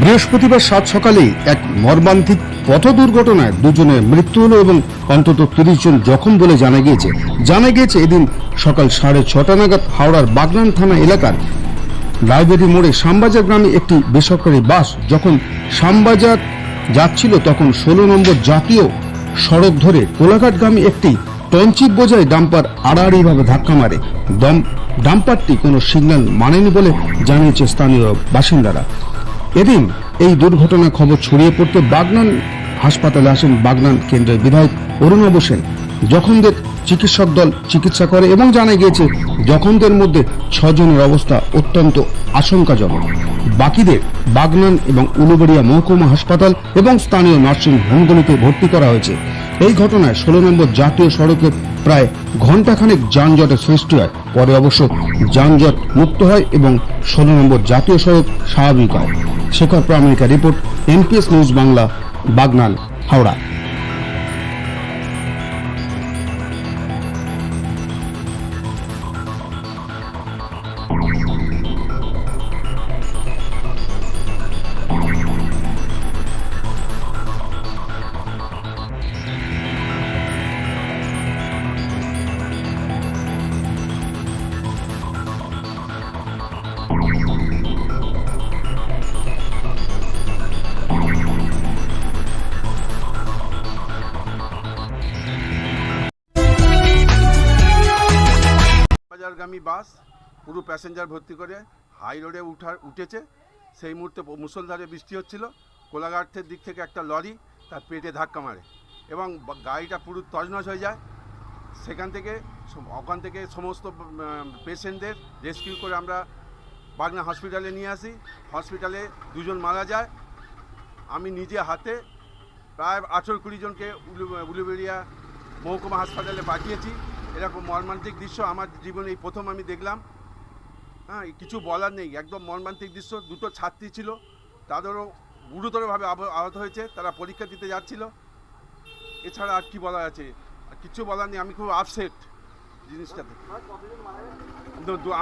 বৃহস্পতিবার সাত সকালে এক মর্মান্তিক পথ দুর্ঘটনায় দুজনের মৃত্যু হলো এবং অন্তত তিরিশ জন জখম বলে জানা গিয়েছে। জানা গিয়েছে এদিন সকাল সাড়ে ছটা নাগাদ হাওড়ার বাগনান থানা এলাকার লাইব্রেরি মোড়ে শ্যামবাজার গ্রামে একটি বেসরকারি বাস যখন শ্যামবাজার যাচ্ছিল তখন ষোলো নম্বর জাতীয় সড়ক ধরে কোলাঘাটগামী একটি টঞ্চিপ বোঝায় ডাম্পার আড়াআড়িভাবে ধাক্কা মারে। দম ডাম্পারটি কোনো সিগন্যাল মানেনি বলে জানিয়েছে স্থানীয় বাসিন্দারা। এদিন এই দুর্ঘটনার খবর ছড়িয়ে পড়তে বাগনান হাসপাতালে আসেন বাগনান কেন্দ্রের বিধায়ক অরুণাব সেন। জখমদের চিকিৎসক দল চিকিৎসা করে এবং জানা গিয়েছে জখমদের মধ্যে ছজনের অবস্থা অত্যন্ত আশঙ্কাজনক। বাকিদের বাগনান এবং উলুবেড়িয়া মহকুমা হাসপাতাল এবং স্থানীয় নার্সিং হোমগুলিতে ভর্তি করা হয়েছে। এই ঘটনায় ষোলো নম্বর জাতীয় সড়কের প্রায় ঘণ্টাখানেক যানজটের সৃষ্টি হয়। পরে অবশ্য যানজট মুক্ত হয় এবং ষোলো নম্বর জাতীয় সড়ক স্বাভাবিক হয়। Shekhar প্রামাণিকা report NPS news Bangla বাগনাল Howrah. বাজারগামী বাস পুরো প্যাসেঞ্জার ভর্তি করে হাই রোডে উঠা উঠেছে। সেই মুহূর্তে মুষলধারে বৃষ্টি হচ্ছিল। কোলাঘাটের দিক থেকে একটা লরি তার পেটে ধাক্কা মারে এবং গাড়িটা পুরো তজনজ হয়ে যায়। সেখান থেকে ওখান থেকে সমস্ত পেশেন্টদের রেস্কিউ করে আমরা বাগনা হসপিটালে নিয়ে আসি। হসপিটালে দুজন মারা যায়। আমি নিজে হাতে প্রায় আঠেরো কুড়ি জনকে উলু- উলুবেড়িয়া মহকুমা হাসপাতালে পাঠিয়েছি। এরকম মর্মান্তিক দৃশ্য আমার জীবনে এই প্রথম আমি দেখলাম। হ্যাঁ কিছু বলার নেই একদম মর্মান্তিক দৃশ্য। দুটো ছাত্রী ছিল তাদেরও গুরুতরভাবে আহত হয়েছে তারা পরীক্ষা দিতে যাচ্ছিল। এছাড়া আর কি বলার আছে? কিছু বলার নেই আমি খুব আপসেট জিনিসটাতে।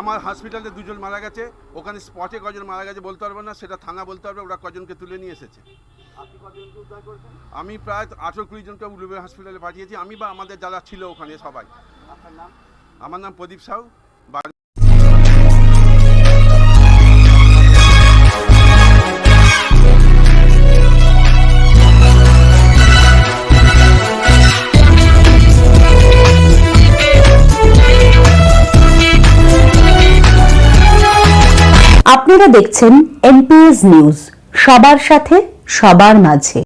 আমার হসপিটালে দুজন মারা গেছে ওখানে স্পটে কজন মারা গেছে বলতে পারব না সেটা থানা বলতে পারবে ওরা কজনকে তুলে নিয়ে এসেছে। আমি প্রায় আঠেরো কুড়ি জনকে উলুবে হসপিটালে পাঠিয়েছি আমি বা আমাদের যারা ছিল ওখানে সবাই। আমার নাম প্রদীপ সাউ আপনারা দেখছেন এনপিএস নিউজ সবার সাথে সবার মাঝে।